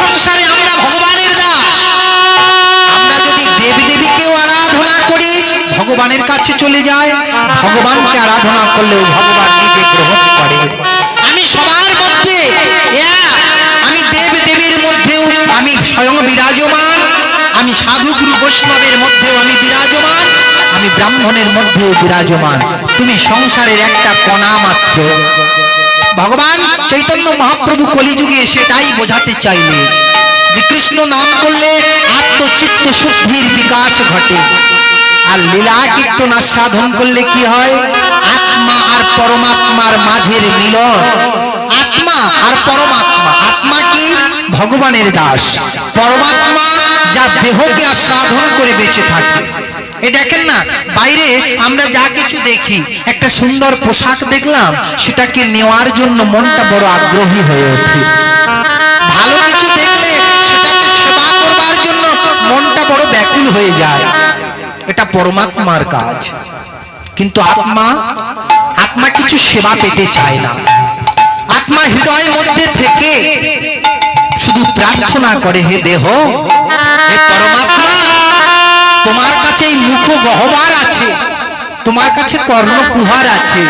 সংসারে আমরা ভগবানের দাস। আমরা যদি দেব দেবীকেও আরাধনা করি, ভগবানের কাছে চলে যায় ভগবানকে আরাধনা করলেও ভগবান নিজে গ্রহণ করে। আমি সবার মধ্যে আমি দেব দেবীর মধ্যেও আমি স্বয়ং বিরাজমান। আমি সাধু গুরু বৈষ্ণবের মধ্যেও আমি বিরাজমান। আমি ব্রাহ্মণের মধ্যেও বিরাজমান। তুমি সংসারের একটা কণা মাত্র। ভগবান চৈতন্য মহাপ্রভু কলিযুগে সেটাই বোঝাতে চাইলে যে কৃষ্ণ নাম করলে আত্মচিত্ত শুদ্ধির বিকাশ ঘটে। আর লীলা কীর্তন সাধন করলে কি হয়? আত্মা আর পরমাত্মার মাঝের মিলন। আত্মা আর পরমাত্মা। আত্মা কি? ভগবানের দাস। পরমাত্মা যা দেহকে আর সাধন করে বেঁচে থাকে। এ দেখেন না, বাইরে আমরা যা কিছু দেখি, একটা সুন্দর পোশাক দেখলাম, সেটাকে নেওয়ার জন্য মনটা বড় আগ্রহী হয়ে ওঠে। ভালো কিছু দেখলে সেটাকে সেবা করবার জন্য মনটা বড় ব্যাকুল হয়ে যায়। এটা পরমাত্মার কাজ। কিন্তু আত্মা আত্মা কিছু সেবা পেতে চায় না। আত্মা হৃদয়ের মধ্যে থেকে শুধু প্রার্থনা করে, হে দেহ, হে পরমাত্মা কাছে মুখ গহবার আছে, তোমার কাছে কর্ণ কুহার আছে।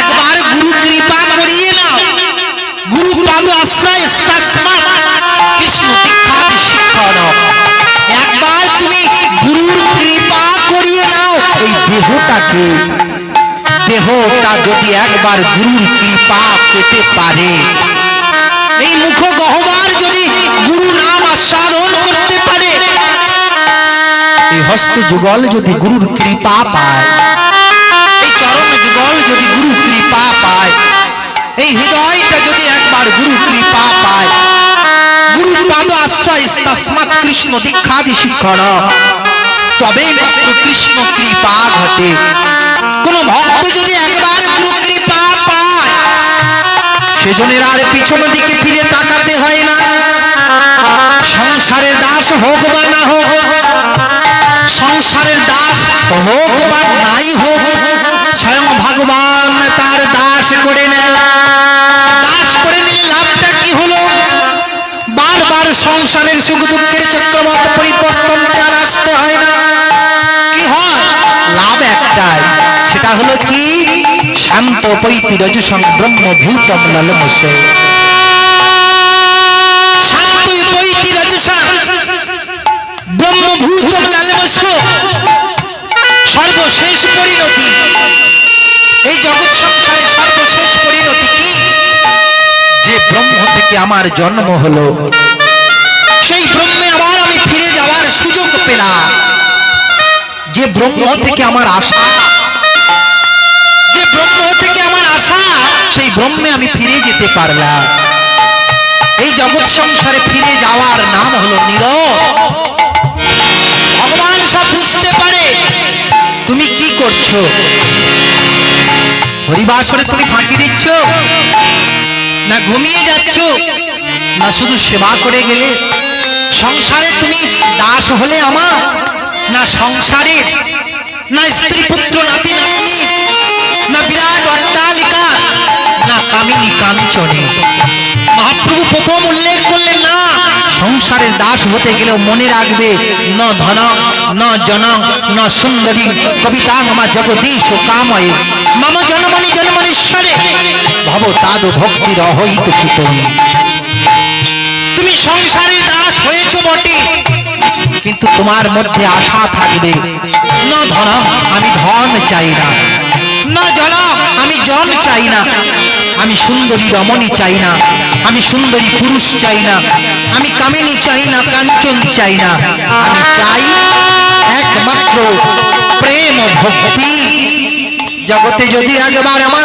একবার গুরু কৃপা করিয়ে নাও গুরু পাদ আশ্রয় তসমাৎ কৃষ্ণ দীক্ষাদি শিক্ষণ একবার তুমি গুরুর কৃপা করিয়ে নাও এই দেহটাকে। দেহটা যদি একবার গুরুর কৃপা পেতে পারে। এই মুখ গহবার হস্ত যুগল যদি গুরুর কৃপা পায়। এই চরণ যুগল যদি গুরু কৃপা পায়। এই হৃদয়টা যদি একবার গুরু কৃপা পায়। গুরু আশ্রয় কৃষ্ণ শিক্ষণ তবে মাত্র কৃষ্ণ কৃপা ঘটে। কোন ভক্ত যদি একবার গুরু কৃপা পায় সেজনের আর পিছন দিকে ফিরে তাকাতে হয় না। সংসারের দাস হোক বা সংসারের দাস হোক বা নাই হোক, স্বয়ং ভগবান তার দাস করে সংসারের সুখ দুঃখের আর আসতে হয় না। কি হয়? লাভ একটাই, সেটা হলো কি? শান্ত পৈতি ললমসে শান্ত পৈতি রজসং ব্রহ্মভূতম সর্বশেষ পরিণতি। এই জগৎ সংসারে সর্বশেষ পরিণতি কি? যে ব্রহ্ম থেকে আমার জন্ম হলো, সেই ব্রহ্মে আবার আমি ফিরে যাওয়ার সুযোগ পেলাম। যে ব্রহ্ম থেকে আমার আশা, যে ব্রহ্ম থেকে আমার আশা, সেই ব্রহ্মে আমি ফিরে যেতে পারলাম। এই জগৎ সংসারে ফিরে যাওয়ার নাম হলো নীরব করছ? হরিবাসরে তুমি ফাঁকি দিচ্ছ? না ঘুমিয়ে যাচ্ছ? না শুধু সেবা করে গেলে? সংসারে তুমি দাস হলে আমার? না সংসারে? না স্ত্রী পুত্র নাতি নাতনি না বিরাট অট্টালিকা? না কামিনী কাঞ্চনে? মহাপ্রভু প্রথম উল্লেখ করলেন না সংসারের দাস হতে গেলেও মনে রাখবে, ন ধন, ন জন, ন সুন্দরী, কবিতা মা জগদীশ কাময়ে। মম জনমনি জন্মনেশ্বরে, ভব তাদ ভক্তি রহিত কুতমি তুমি সংসারের দাস হয়েছ বটে, কিন্তু তোমার মধ্যে আশা থাকবে, ন ধন, আমি ধন চাই না। না জন, আমি জন চাই না। আমি সুন্দরী রমণী চাই না। সুন্দরী পুরুষ চাই না। আমি কামিনী চাই না, কাঞ্চন চাই না। আমি চাই একমাত্র প্রেম ভক্তি। জগতে যদি একবার আমার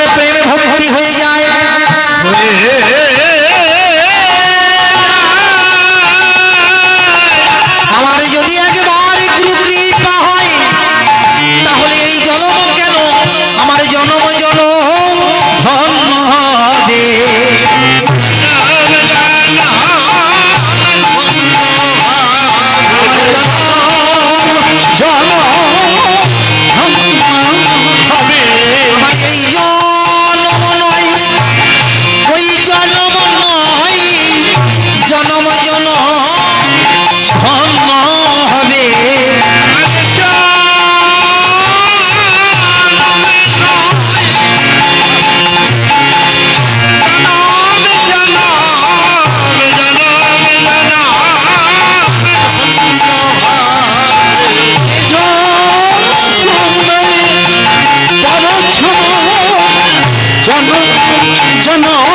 no